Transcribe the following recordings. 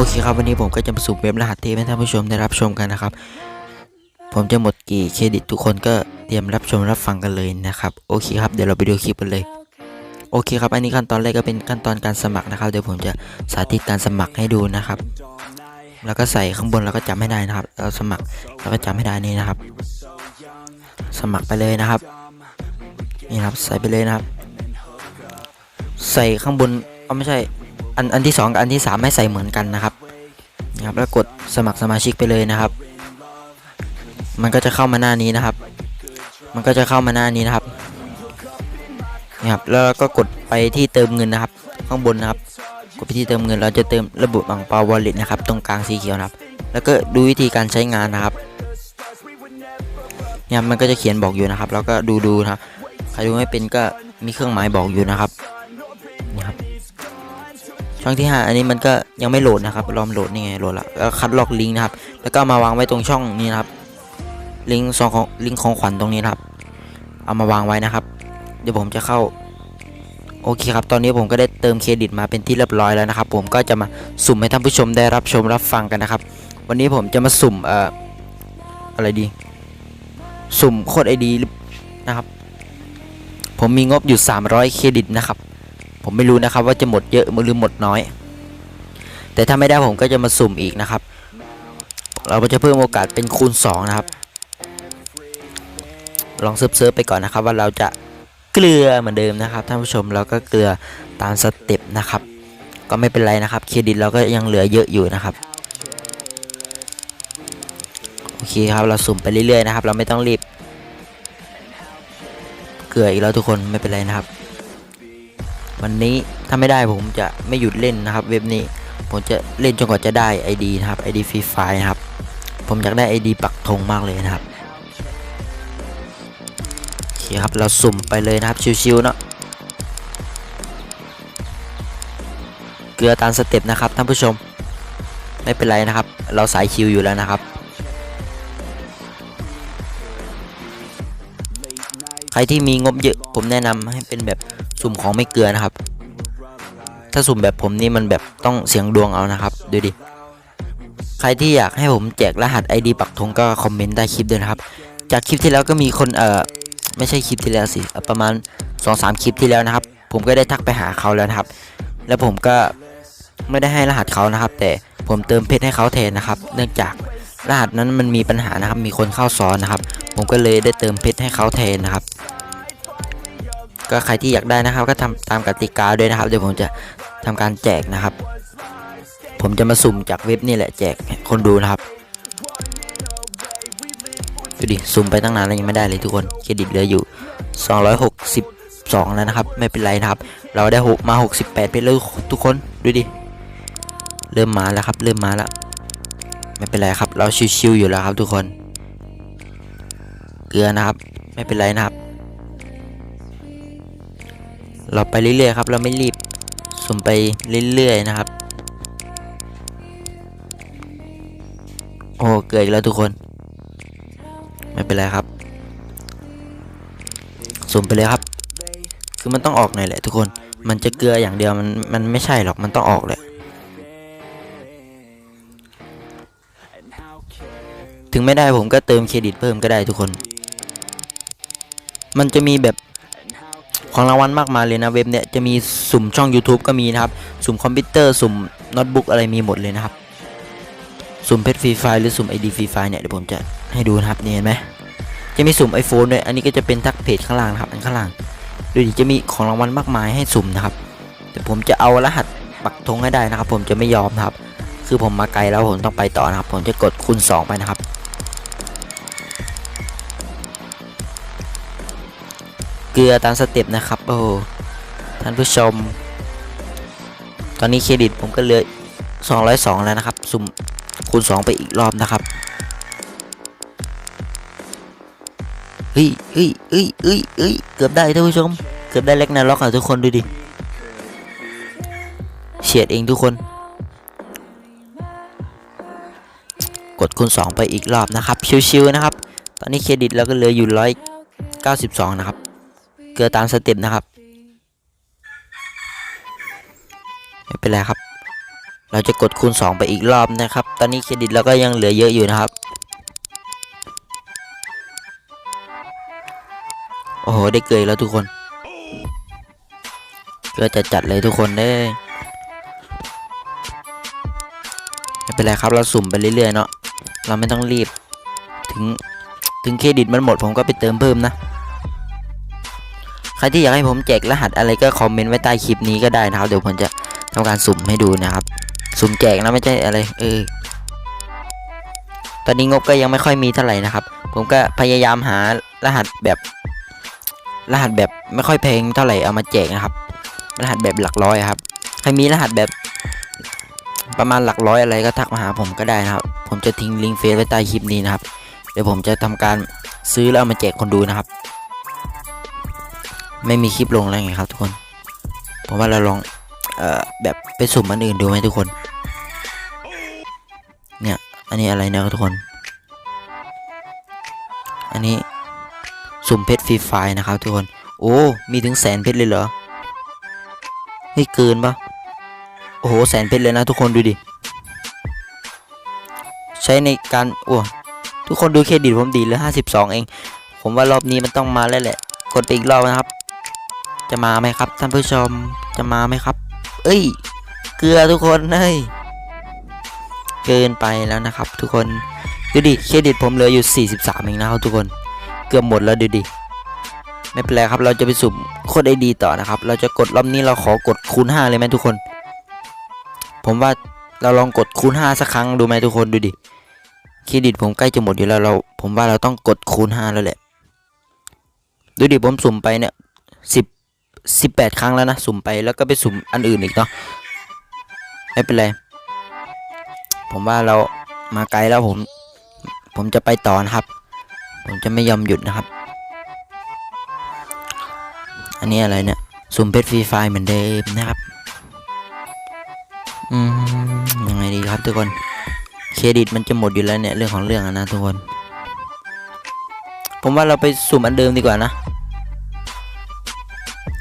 โอเคครับวันนี้ผมก็จะมาสู่เว็บรหัสทปให้ท่านผู้ชมได้รับชมกันนะครับ ผมจะหมดกี่เครดิตทุกคนก็เตรียมรับชมรับฟังกันเลยนะครับโอเคครับเดี๋ยวเราไปดูคลิปกันเลยโอเคครับอันนี้ขั้นตอนแรกก็เป็นขั้นตอนการสมัครนะครับเดี๋ยวผมจะสาธิตการสมัครให้ดูนะครับ แล้วก็ใส่ข้างบนแล้วก็จำให้ได้นะครับเราสมัครแล้วก็จำให้ได้นี่นะครับ สมัครไปเลยนะครับนี่ครับใส่ไปเลยนะครับ ใส่ข้างบนเอาไม่ใช่ อันอันที่สองกับอันที่สามให้ใส่เหมือนกันนะครับนะครับ แล้วกดสมัครสมาชิกไปเลยนะครับ มันก็จะเข้ามาหน้านี้นะครับ มันก็จะเข้ามาหน้านี้นะครับนี่ครับ แล้วก็กดไปที่เติมเงินนะครับ ข้างบนนะครับ กดไปที่เติมเงิน เราจะเติมระบุบังเปาวอลเล็ตนะครับ ตรงกลางสีเขียวนะครับ แล้วก็ดูวิธีการใช้งานนะครับเนี่ยมันก็จะเขียนบอกอยู่นะครับ แล้วก็ดูดูนะครับ ใครดูไม่เป็นก็มีเครื่องหมายบอกอยู่นะครับ ช่องที่ 5 อันนี้มันก็ยังไม่โหลดนะครับรอมโหลดนี่ไงโหลดละแล้วคัดลอกลิงก์นะครับ แล้วก็มาวางไว้ตรงช่องนี้นะครับ ลิงก์ซองของลิงก์ของขวัญตรงนี้นะครับ เอามาวางไว้นะครับ เดี๋ยวผมจะเข้า โอเคครับ ตอนนี้ผมก็ได้เติมเครดิตมาเป็นที่เรียบร้อยแล้วนะครับ ผมก็จะมาสุ่มให้ท่านผู้ชมได้รับชมรับฟังกันนะครับ วันนี้ผมจะมาสุ่มเอ่ออะไรดี สุ่มโคดไอดีนะครับ ผมมีงบอยู่ 300 เครดิตนะครับ ผมไม่รู้นะครับว่าจะหมดเยอะหรือหมดน้อย แต่ถ้าไม่ได้ผมก็จะมาสุ่มอีกนะครับ เราก็จะเพิ่มโอกาสเป็นคูณ 2 นะครับ ลองเซิร์ฟไปก่อนนะครับ ว่าเราจะเกลือเหมือนเดิมนะครับท่านผู้ชมเราก็เกลือตามสเต็ปนะครับ ก็ไม่เป็นไรนะครับเครดิตเราก็ยังเหลือเยอะอยู่นะครับโอเคครับเราสุ่มไปเรื่อยๆนะครับ เราไม่ต้องรีบเกลืออีกแล้วทุกคนไม่เป็นไรนะครับ วันนี้ถ้าไม่ได้ผมจะไม่หยุดเล่นนะครับ เว็บนี้ผมจะเล่นจนกว่าจะได้ ID นะครับ ID ฟรีไฟนะครับ ผมอยากได้ ID ปักธงมากเลยนะครับโอเคครับเราสุ่มไปเลยนะครับชิวๆเนาะเกลือตามสเต็ปนะครับท่านผู้ชม ไม่เป็นไรนะครับ เราสายคิวอยู่แล้วนะครับ รที่มีงบเยอะผมแนะนำให้เป็นแบบสุ่มของไม่เกลือนะครับ ถ้าสุ่มแบบผมนี่มันแบบต้องเสียงดวงเอานะครับดูดิใครที่อยากให้ผมแจกรหัส ID ปักธงก็คอมเมนต์ใต้คลิปด้วยนะครับ จากคลิปที่แล้วก็มีคนเอ่อไม่ใช่คลิปที่แล้วสิประมาณ2-3คลิปที่แล้วนะครับ ผมก็ได้ทักไปหาเขาแล้วนะครับ แล้วผมก็ไม่ได้ให้รหัสเขานะครับ แต่ผมเติมเพชรให้เขาแทนนะครับ เนื่องจากรหัสนั้นมันมีปัญหานะครับ มีคนเข้าซ้อนนะครับ ผมก็เลยได้เติมเพชรให้เขาแทนนะครับ ก็ใครที่อยากได้นะครับ ก็ทำตามกติกาด้วยนะครับ เดี๋ยวผมจะทำการแจกนะครับ ผมจะมาสุ่มจากเว็บนี่แหละแจกคนดูนะครับดูดิสุ่มไปตั้งนานแล้วยังไม่ได้เลยทุกคนเครดิตเหลืออยู่ 262 แล้วนะครับ ไม่เป็นไรนะครับ เราได้หกมา 68 ไปแล้วทุกคนดูดิเริ่มมาแล้วครับ เริ่มมาแล้วไม่เป็นไรครับ เราชิวๆอยู่แล้วครับทุกคน เกลือนะครับ ไม่เป็นไรนะครับ เราไปเรื่อยๆครับ เราไม่รีบสุ่มไปเรื่อยๆนะครับ โอ้เกลืออีกแล้วทุกคน ไม่เป็นไรครับ สุ่มไปเลยครับ คือมันต้องออกหน่อยแหละทุกคน มันจะเกลืออย่างเดียวมันมันไม่ใช่หรอกมันต้องออกแหละถึงไม่ได้ผมก็เติมเครดิตเพิ่มก็ได้ทุกคน มันจะมีแบบ ของรางวัลมากมายเลยนะเว็บเนี่ยจะมีสุ่มช่อง YouTube ก็มีนะครับ สุ่มคอมพิวเตอร์สุ่มโน้ตบุ๊กอะไรมีหมดเลยนะครับ สุ่มเพชรฟรีไฟหรือสุ่ม ID ฟรีไฟเนี่ยเดี๋ยวผมจะให้ดูนะครับนี่เห็นไหมจะมีสุ่ม iPhone ด้วยอันนี้ก็จะเป็นทักเพจข้างล่างนะครับอันข้างล่างดูดิจะมีของรางวัลมากมายให้สุ่มนะครับแต่ผมจะเอารหัสปักธงให้ได้นะครับ ผมจะไม่ยอมนะครับ คือผมมาไกลแล้วผมต้องไปต่อนะครับ ผมจะกดคูณ2ไปนะครับ กลือตามสเต็ปนะครับโอ้โหท่านผู้ชม ตอนนี้เครดิตผมก็เหลือ 202 แล้วนะครับ สุ่มคูณ 2 ไปอีกรอบนะครับเฮ้ยเฮ้ยเฮ้ยเฮ้ยเฮ้ยเกือบได้ท่านผู้ชม เกือบได้เล็กนาล็อกอะทุกคนดูดิเฉียดเองทุกคน กดคูณ 2 ไปอีกรอบนะครับ ชิวๆนะครับ ตอนนี้เครดิตเราก็เหลืออยู่ 192 นะครับ เกลือตามสเต็ปนะครับ ไม่เป็นไรครับ เราจะกดคูณ 2 ไปอีกรอบนะครับ ตอนนี้เครดิตเราก็ยังเหลือเยอะอยู่นะครับ โอ้โห ได้เกยแล้วทุกคนก็จะจัดเลยทุกคนได้ไม่เป็นไรครับ เราสุ่มไปเรื่อยๆเนาะ เราไม่ต้องรีบ ถึง ถึงเครดิตมันหมดผมก็ไปเติมเพิ่มนะ ใครที่อยากให้ผมแจกรหัสอะไรก็คอมเมนต์ไว้ใต้คลิปนี้ก็ได้นะครับ เดี๋ยวผมจะทำการสุ่มให้ดูนะครับ สุ่มแจกนะไม่ใช่อะไรเออตอนนี้งบก็ยังไม่ค่อยมีเท่าไหร่นะครับ ผมก็พยายามหารหัสแบบ รหัสแบบไม่ค่อยแพงเท่าไหร่เอามาแจกนะครับ รหัสแบบหลักร้อยครับใครมีรหัสแบบประมาณหลักร้อยอะไรก็ทักมาหาผมก็ได้นะครับ ผมจะทิ้งลิงก์เฟซไว้ใต้คลิปนี้นะครับ เดี๋ยวผมจะทำการซื้อแล้วเอามาแจกคนดูนะครับ ไม่มีคลิปลงแล้วไงครับทุกคนผมว่าเราลองเอ่อแบบไปสุ่มอันอื่นดูไหมทุกคน เนี่ยอันนี้อะไรนะครับทุกคน อันนี้สุ่มเพชรฟรีไฟล์นะครับทุกคน โอ้ มีถึงแสนเพชรเลยเหรอเฮ้ยเกินปะโอ้โหแสนเพชรเลยนะทุกคนดูดิ ใช้ในการโอ้ทุกคนดูเครดิตผมดีเลยห้าสิบสองเอง ผมว่ารอบนี้มันต้องมาแล้วแหละ กดไปอีกรอบนะครับ จะมาไหมครับท่านผู้ชมจะมาไหมครับ เอ้ย เกลือทุกคนเฮ้ยเกินไปแล้วนะครับ ทุกคนดูดิเครดิตผมเหลืออยู่ 43เองนะครับทุกคนเกือบหมดแล้วดูดิไม่เป็นไรครับเราจะไปสุ่มโคตรไอดีต่อนะครับ เราจะกดรอบนี้เราขอกดคูณ5เลยไหมทุกคน ผมว่าเราลองกดคูณ5สักครั้งดูไหมทุกคนดูดิเครดิตผมใกล้จะหมดอยู่แล้วเรา ผมว่าเราต้องกดคูณ5แล้วแหละดูดิผมสุ่มไปเนี่ยสิ บสิบแปดครั้งแล้วนะ สุ่มไปแล้วก็ไปสุ่มอันอื่นอีกเนาะไม่เป็นไร ผมว่าเรามาไกลแล้วผม ผมจะไปต่อนะครับ ผมจะไม่ยอมหยุดนะครับ อันนี้อะไรเนี่ย สุ่มเพชรฟรีไฟเหมือนเดิมนะครับอืมยังไงดีครับทุกคนเครดิตมันจะหมดอยู่แล้วเนี่ยเรื่องของเรื่องอนะทุกคน ผมว่าเราไปสุ่มอันเดิมดีกว่านะ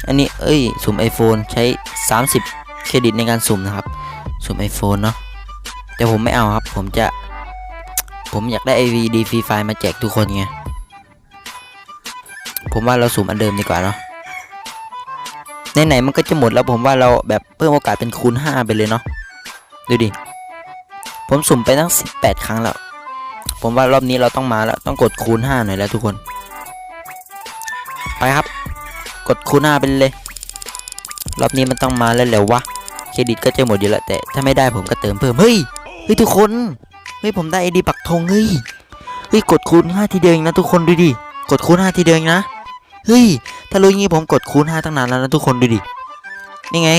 อันนี้เอ้ยสุ่ม iPhone ใช้ 30 เครดิตในการสุ่มนะครับ สุ่ม iPhone เนาะแต่ผมไม่เอาครับ ผมจะ ผมอยากได้ AVD ฟรีไฟล์มาแจกทุกคนไง ผมว่าเราสุ่มอันเดิมดีกว่าเนาะไหนๆมันก็จะหมดแล้วผมว่าเราแบบเพิ่มโอกาสเป็นคูณ 5 ไปเลยเนาะดูดิ ผมสุ่มไปตั้ง 18 ครั้งแล้ว ผมว่ารอบนี้เราต้องมาแล้ว ต้องกดคูณ 5 หน่อยแล้วทุกคน ไปครับ กดคูณ5ไปเลย รอบนี้มันต้องมาแล้วแหละวะ เครดิตก็จะหมดอยู่ล้วแต่ถ้าไม่ได้ผมก็เติมเพิ่ม เฮ้ย เฮ้ยทุกคน เฮ้ยผมได้ไอดีปักธงเฮ้ย เฮ้ยกดคูณ5ทีเดียวเองนะทุกคนดูดิ กดคูณ5ทีเดียวเองนะ เฮ้ย ถ้ารู้อย่างงี้ผมกดคูณ5ตั้งนานแล้วนะทุกคนดูดิ นี่ไง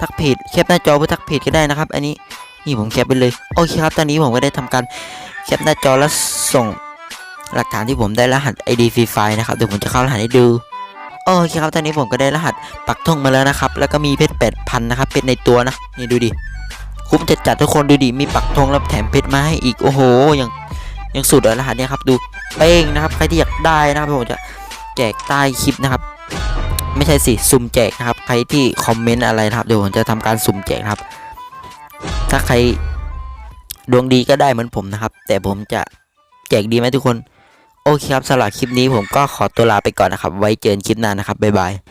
ทักเพจแคปหน้าจอเพื่อทักเพจก็ได้นะครับ อันนี้ นี่ผมแคปไปเลย โอเคครับ ตอนนี้ผมก็ได้ทำการแคปหน้าจอแล้วส่งหลักฐานที่ผมได้รหัส ID ฟรีไฟนะครับเดี๋ยวผมจะเข้ารหัสให้ดู โอเคครับตอนนี้ผมก็ได้รหัสปักธงมาแล้วนะครับ แล้วก็มีเพชร8,000นะครับเพชรในตัวนะนี่ดูดิคุ้มจะจัดทุกคนดูดิมีปักธงแล้วแถมเพชรมาให้อีกโอ้โหยังยังสุดเลยรหัสเนี้ยครับดูเป้งนะครับใครที่อยากได้นะครับผมจะแจกใต้คลิปนะครับ ไม่ใช่สิสุ่มแจกนะครับ ใครที่คอมเมนต์อะไรนะครับเดี๋ยวผมจะทำการสุ่มแจกครับ ถ้าใครดวงดีก็ได้เหมือนผมนะครับ แต่ผมจะแจกดีไหมทุกคน โอเคครับสำหรับคลิปนี้ผมก็ขอตัวลาไปก่อนนะครับ ไว้เจอกันคลิปหน้านะครับบ๊ายบาย